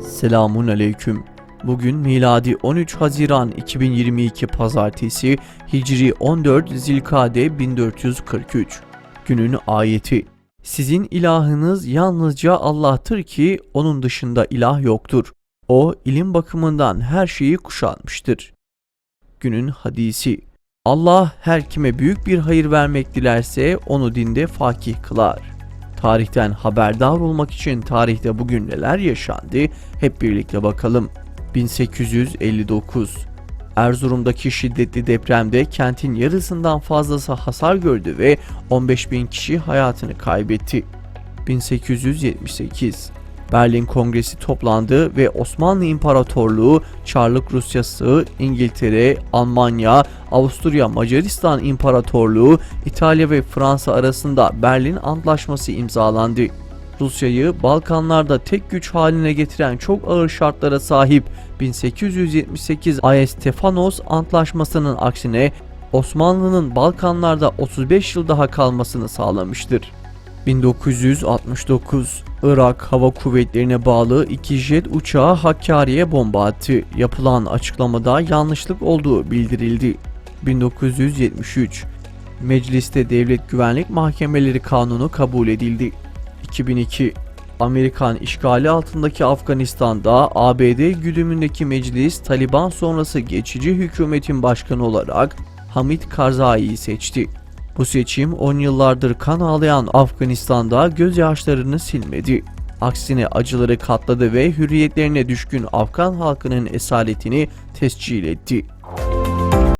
Selamun aleyküm. Bugün miladi 13 Haziran 2022 Pazartesi, Hicri 14 Zilkade 1443. Günün ayeti. Sizin ilahınız yalnızca Allah'tır ki onun dışında ilah yoktur. O ilim bakımından her şeyi kuşatmıştır. Günün hadisi. Allah her kime büyük bir hayır vermek dilerse onu dinde fakih kılar. Tarihten haberdar olmak için tarihte bugün neler yaşandı hep birlikte bakalım. 1859 Erzurum'daki şiddetli depremde kentin yarısından fazlası hasar gördü ve 15 bin kişi hayatını kaybetti. 1878 Berlin Kongresi toplandı ve Osmanlı İmparatorluğu, Çarlık Rusyası, İngiltere, Almanya, Avusturya Macaristan İmparatorluğu, İtalya ve Fransa arasında Berlin Antlaşması imzalandı. Rusya'yı Balkanlarda tek güç haline getiren çok ağır şartlara sahip 1878 Ayestefanos Antlaşması'nın aksine Osmanlı'nın Balkanlarda 35 yıl daha kalmasını sağlamıştır. 1969 Irak Hava Kuvvetleri'ne bağlı iki jet uçağı Hakkari'ye bomba attı. Yapılan açıklamada yanlışlık olduğu bildirildi. 1973 Mecliste Devlet Güvenlik Mahkemeleri Kanunu kabul edildi. 2002 Amerikan işgali altındaki Afganistan'da ABD güdümündeki meclis Taliban sonrası geçici hükümetin başkanı olarak Hamid Karzai'yi seçti. Bu seçim 10 yıllardır kan ağlayan Afganistan'da gözyaşlarını silmedi. Aksine acıları katladı ve hürriyetlerine düşkün Afgan halkının esaretini tescil etti.